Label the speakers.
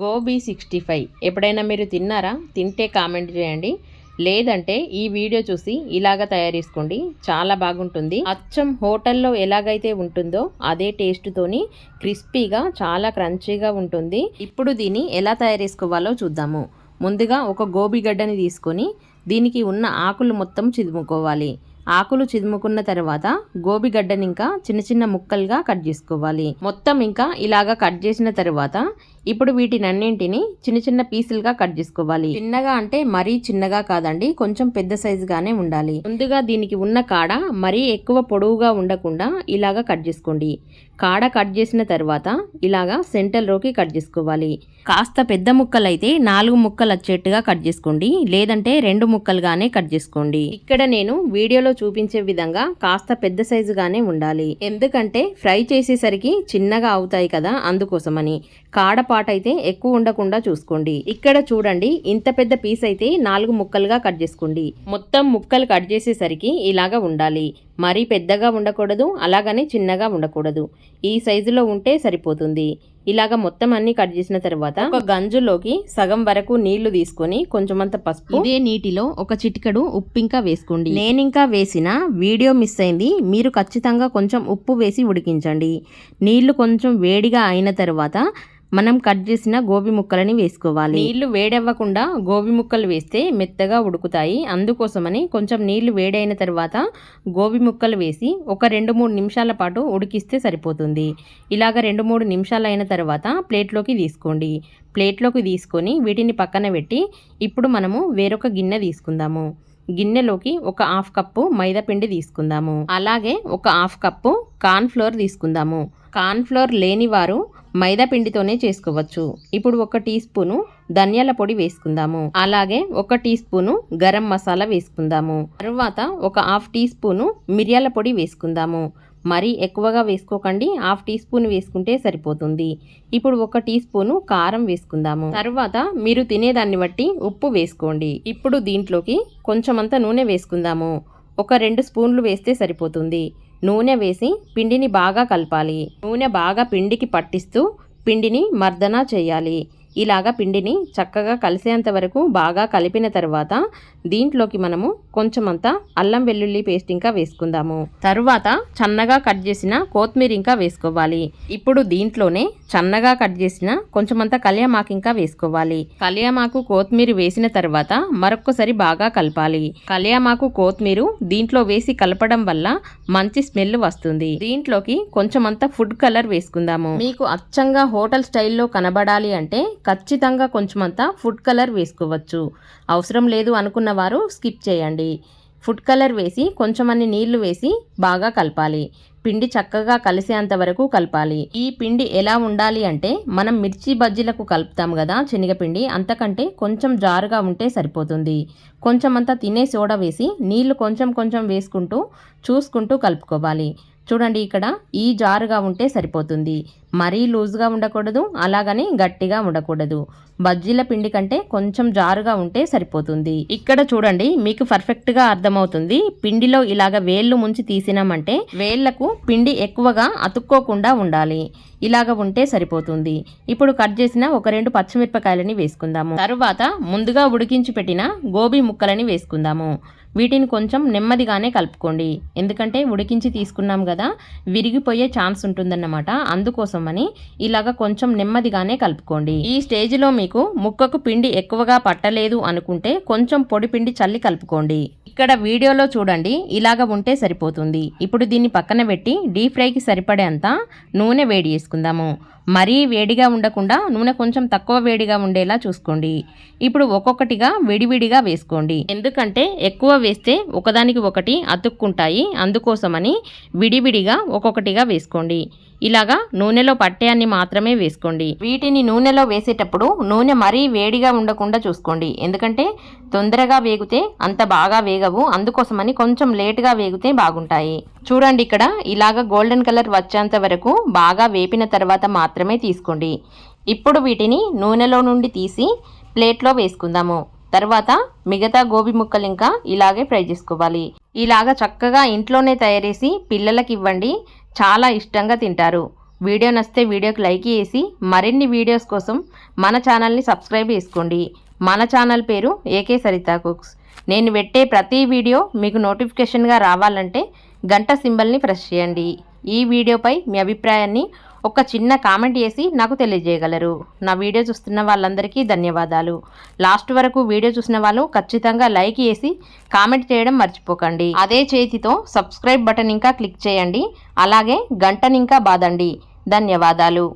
Speaker 1: Gobi sixty five. ఎప్పుడైనా మీరు తిన్నారా? తింటే కామెంట్ చేయండి. లేదంటే ఈ వీడియో చూసి ఇలాగ తయారు చేసుకోండి. చాలా బాగుంటుంది. అచ్చం హోటల్లో ఎలాగైతే ఉంటుందో అదే టేస్ట్తోని క్రిస్పీగా చాలా క్రంచీగా ఉంటుంది. ఇప్పుడు దీన్ని ఎలా తయారు చేసుకోవాలో చూద్దాము. ముందుగా ఒక గోబీ గడ్డని తీసుకొని దీనికి ఉన్న ఆకులు మొత్తం చిదుముకోవాలి. ఆకులు చిదుముకున్న తర్వాత గోబిగడ్డని ఇంకా చిన్న చిన్న ముక్కలుగా కట్ చేసుకోవాలి. మొత్తం ఇంకా ఇలాగా కట్ చేసిన తర్వాత ఇప్పుడు వీటినన్నింటిని చిన్న చిన్న పీసులుగా కట్ చేసుకోవాలి. చిన్నగా అంటే మరీ చిన్నగా కాదండి కొంచెం పెద్ద సైజుగానే ఉండాలి. ముందుగా దీనికి ఉన్న కాడ మరీ ఎక్కువ పొడవుగా ఉండకుండా ఇలాగా కట్ చేసుకోండి. కాడ కట్ చేసిన తర్వాత ఇలాగా సెంటర్లోకి కట్ చేసుకోవాలి. కాస్త పెద్ద ముక్కలు అయితే నాలుగు ముక్కలు వచ్చేట్టుగా కట్ చేసుకోండి. లేదంటే రెండు ముక్కలుగానే కట్ చేసుకోండి. ఇక్కడ నేను వీడియోలో చూపించే విధంగా కాస్త పెద్ద సైజుగానే ఉండాలి. ఎందుకంటే ఫ్రై చేసేసరికి చిన్నగా అవుతాయి కదా అందుకోసమని. కాడ అయితే ఎక్కువ ఉండకుండా చూసుకోండి. ఇక్కడ చూడండి ఇంత పెద్ద పీస్ అయితే నాలుగు ముక్కలుగా కట్ చేసుకోండి. మొత్తం ముక్కలు కట్ చేసేసరికి ఇలాగా ఉండాలి. మరీ పెద్దగా ఉండకూడదు అలాగని చిన్నగా ఉండకూడదు. ఈ సైజులో ఉంటే సరిపోతుంది. ఇలాగ మొత్తం అన్ని కట్ చేసిన తర్వాత ఒక గంజులోకి సగం వరకు నీళ్ళు తీసుకొని కొంచెమంత పసుపు ఇదే నీటిలో ఒక చిటికడు ఉప్పు ఇంకా వేసుకోండి. నేను ఇంకా వేసిన వీడియో మిస్ అయింది. మీరు ఖచ్చితంగా కొంచెం ఉప్పు వేసి ఉడికించండి. నీళ్ళు కొంచెం వేడిగా అయిన తర్వాత మనం కట్ చేసిన గోబీ ముక్కలని వేసుకోవాలి. నీళ్ళు వేడవ్వకుండా గోబీ ముక్కలు వేస్తే మెత్తగా ఉడుకుతాయి. అందుకోసమని కొంచెం నీళ్ళు వేడైన తర్వాత గోబీ ముక్కలు వేసి ఒక రెండు మూడు నిమిషాల పాటు ఉడికిస్తే సరిపోతుంది. ఇలాగ రెండు మూడు నిమిషాలు అయిన తర్వాత ప్లేట్లోకి తీసుకోండి. ప్లేట్లోకి తీసుకొని వీటిని పక్కన పెట్టి ఇప్పుడు మనము వేరొక గిన్నె తీసుకుందాము. గిన్నెలోకి ఒక హాఫ్ కప్పు మైదాపిండి తీసుకుందాము. అలాగే ఒక హాఫ్ కప్పు కార్న్ఫ్లోర్ తీసుకుందాము. కార్న్ఫ్లోర్ లేని వారు మైదా పిండితోనే చేసుకోవచ్చు. ఇప్పుడు ఒక టీ స్పూను ధనియాల పొడి వేసుకుందాము. అలాగే ఒక టీ స్పూను గరం మసాలా వేసుకుందాము. తర్వాత ఒక హాఫ్ టీ స్పూను మిరియాల పొడి వేసుకుందాము. మరీ ఎక్కువగా వేసుకోకండి. హాఫ్ టీ స్పూన్ వేసుకుంటే సరిపోతుంది. ఇప్పుడు ఒక టీ స్పూను కారం వేసుకుందాము. తర్వాత మీరు తినేదాన్ని బట్టి ఉప్పు వేసుకోండి. ఇప్పుడు దీంట్లోకి కొంచెమంత నూనె వేసుకుందాము. ఒక రెండు స్పూన్లు వేస్తే సరిపోతుంది. నూనె వేసి పిండిని బాగా కలపాలి. నూనె బాగా పిండికి పట్టిస్తూ పిండిని మర్దన చేయాలి. ఇలాగా పిండిని చక్కగా కలిసేంత వరకు బాగా కలిపిన తర్వాత దీంట్లోకి మనము కొంచెమంతా అల్లం వెల్లుల్లి పేస్ట్ ఇంకా వేసుకుందాము. తరువాత చన్నగా కట్ చేసిన కొత్తిమీర ఇంకా వేసుకోవాలి. ఇప్పుడు దీంట్లోనే చన్నగా కట్ చేసిన కొంచెమంతా కలియమాకు ఇంకా వేసుకోవాలి. కలియమాకు కొత్తిమీర వేసిన తర్వాత మరొక్కసారి బాగా కలపాలి. కలియమాకు కొత్తిమీర దీంట్లో వేసి కలపడం వల్ల మంచి స్మెల్ వస్తుంది. దీంట్లోకి కొంచెమంతా ఫుడ్ కలర్ వేసుకుందాము. మీకు అచ్చంగా హోటల్ స్టైల్లో కనబడాలి అంటే ఖచ్చితంగా కొంచెమంతా ఫుడ్ కలర్ వేసుకోవచ్చు. అవసరం లేదు అనుకున్న వారు స్కిప్ చేయండి. ఫుడ్ కలర్ వేసి కొంచెమన్ని నీళ్ళు వేసి బాగా కలపాలి. పిండి చక్కగా కలిసేంత వరకు కలపాలి. ఈ పిండి ఎలా ఉండాలి అంటే మనం మిర్చి బజ్జీలకు కలుపుతాం కదా శనగపిండి అంతకంటే కొంచెం జారుగా ఉంటే సరిపోతుంది. కొంచెం అంతా తినే సోడా వేసి నీళ్ళు కొంచెం కొంచెం వేసుకుంటూ చూసుకుంటూ కలుపుకోవాలి. చూడండి ఇక్కడ ఈ జారుగా ఉంటే సరిపోతుంది. మరీ లూజ్గా ఉండకూడదు అలాగని గట్టిగా ఉండకూడదు. బజ్జీల పిండి కంటే కొంచెం జారుగా ఉంటే సరిపోతుంది. ఇక్కడ చూడండి మీకు పర్ఫెక్ట్గా అర్థమవుతుంది. పిండిలో ఇలాగ వేళ్ళు ముంచి తీసినామంటే వేళ్ళకు పిండి ఎక్కువగా అతుక్కోకుండా ఉండాలి. ఇలాగ ఉంటే సరిపోతుంది. ఇప్పుడు కట్ చేసిన ఒక రెండు పచ్చిమిరపకాయలని వేసుకుందాము. తరువాత ముందుగా ఉడికించి పెట్టిన గోబీ ముక్కలని వేసుకుందాము. వీటిని కొంచెం నెమ్మదిగానే కలుపుకోండి. ఎందుకంటే ఉడికించి తీసుకున్నాం కదా విరిగిపోయే ఛాన్స్ ఉంటుందన్నమాట. అందుకోసమని ఇలాగ కొంచెం నెమ్మదిగానే కలుపుకోండి. ఈ స్టేజ్లో మీకు ముక్కకు పిండి ఎక్కువగా పట్టలేదు అనుకుంటే కొంచెం పొడి పిండి చల్లి కలుపుకోండి. ఇక్కడ వీడియోలో చూడండి ఇలాగ ఉంటే సరిపోతుంది. ఇప్పుడు దీన్ని పక్కన పెట్టి డీప్ ఫ్రైకి సరిపడేంత నూనె వేడి చేసుకుందాము. మరీ వేడిగా ఉండకుండా నూనె కొంచెం తక్కువ వేడిగా ఉండేలా చూసుకోండి. ఇప్పుడు ఒక్కొక్కటిగా విడివిడిగా వేసుకోండి. ఎందుకంటే ఎక్కువ వేస్తే ఒకదానికి ఒకటి అతుక్కుంటాయి. అందుకోసమని విడివిడిగా ఒక్కొక్కటిగా వేసుకోండి. ఇలాగా నూనెలో పట్టేయాన్ని మాత్రమే వేసుకోండి. వీటిని నూనెలో వేసేటప్పుడు నూనె మరీ వేడిగా ఉండకుండా చూసుకోండి. ఎందుకంటే తొందరగా వేగితే అంత బాగా వేగవు. అందుకోసమని కొంచెం లేటుగా వేగితే బాగుంటాయి. చూడండి ఇక్కడ ఇలాగ గోల్డెన్ కలర్ వచ్చేంత వరకు బాగా వేపిన తర్వాత మాత్రం మాత్రమే తీసుకోండి. ఇప్పుడు వీటిని నూనెలో నుండి తీసి ప్లేట్లో వేసుకుందాము. తర్వాత మిగతా గోబీ ముక్కలు ఇంకా ఇలాగే ఫ్రై చేసుకోవాలి. ఇలాగ చక్కగా ఇంట్లోనే తయారేసి పిల్లలకి ఇవ్వండి. చాలా ఇష్టంగా తింటారు. వీడియో నచ్చితే వీడియోకి లైక్ చేసి మరిన్ని వీడియోస్ కోసం మన ఛానల్ని సబ్స్క్రైబ్ చేసుకోండి. మన ఛానల్ పేరు ఏకే సరిత కుక్స్ నేను పెట్టే ప్రతి వీడియో మీకు నోటిఫికేషన్గా రావాలంటే గంట సింబల్ని ప్రెస్ చేయండి. ఈ వీడియోపై మీ అభిప్రాయాన్ని ఒక చిన్న కామెంట్ చేసి నాకు తెలియజేయగలరు. నా వీడియో చూస్తున్న వాళ్ళందరికీ ధన్యవాదాలు. లాస్ట్ వరకు వీడియో చూసిన వాళ్ళు ఖచ్చితంగా లైక్ చేసి కామెంట్ చేయడం మర్చిపోకండి. అదే చేతితో సబ్స్క్రైబ్ బటన్ ఇంకా క్లిక్ చేయండి. అలాగే గంటని ఇంకా బాదండి. ధన్యవాదాలు.